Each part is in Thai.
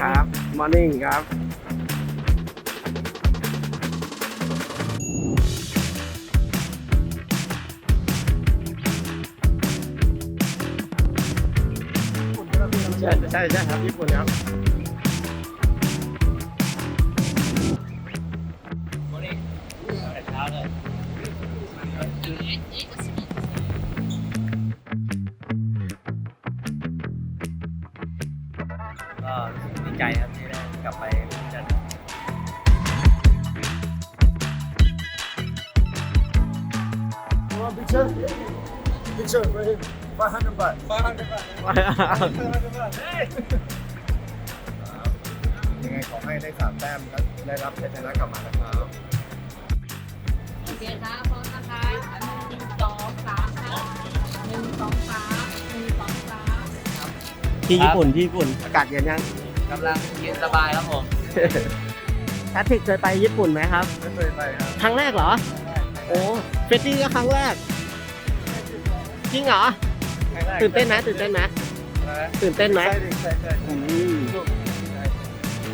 ครับ มอร์นิ่งครับ ใช่ใช่ใช่ครับญี่ปุ่นครับ ก็ดีใจครับที่ได้กลับไปจัด Picture? Picture for him. 500 baht. 500 baht. ยังไงขอให้ได้สามแต้มและได้รับชัยชนะกลับมานะครับโอเคครับพร้อมนะคะห ที่ญี่ปุ่นที่ญี่ปุ่นอากาศเย็นยังกำลังเย็นสบายครับผมแพทริกเคยไปญี่ปุ่นไหมครับไม่เคยไปครับครั้งแรกเหรอ โอ้เฟตตี้ก็ครั้งแรก จริงเหรอ ตื่นเต้นไหมตื่นเต้นไหมตื่นเต้นไหมใช่ใช่ใช่อืม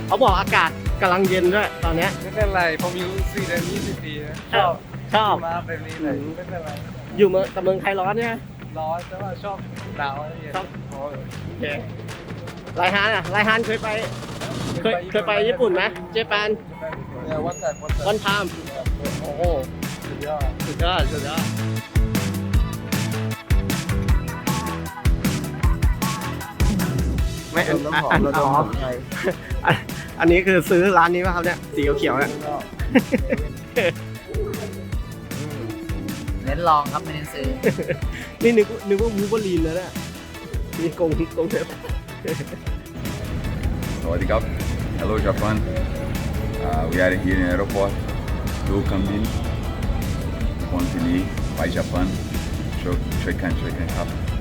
เขาบอกอากาศกำลังเย็นด้วยตอนเนี้ยไม่เป็นไรผมอยู่สี่เดือนยี่สิบปีนะชอบชอบมาแบบนี้เลยไม่เป็นไรอยู่เมืองแต่เมืองไทยร้อนเนี่ย ร้อนแต่ว่าชอบหนาวอะไรอย่างเงี้ยชอบโอ้โอเคไรฮานอะไรฮานเคยไปเคยเคยไปญี่ปุ่นไหมเจแปนเนี่ยวันแต่วันแต่วันไทม์โอ้โห สุดยอด สุดยอดสุดยอดไม่อันน้ำหออัมนระดอ๋มอของไทยอันอันนี้คือซื้อร้านนี้ป่ะครับเนี่ยสีเขียวๆเนี่ย เน้นลองครับไม่เน้นซื้อ นี่นึกนึกว่าวูเบอรีนแล้วเนี่ยมีกงกงเทป Sawadee Krap. Hello Japan. Uh, we are here in airport. Do come in. Want to leave by Japan. Show, show can, show can have.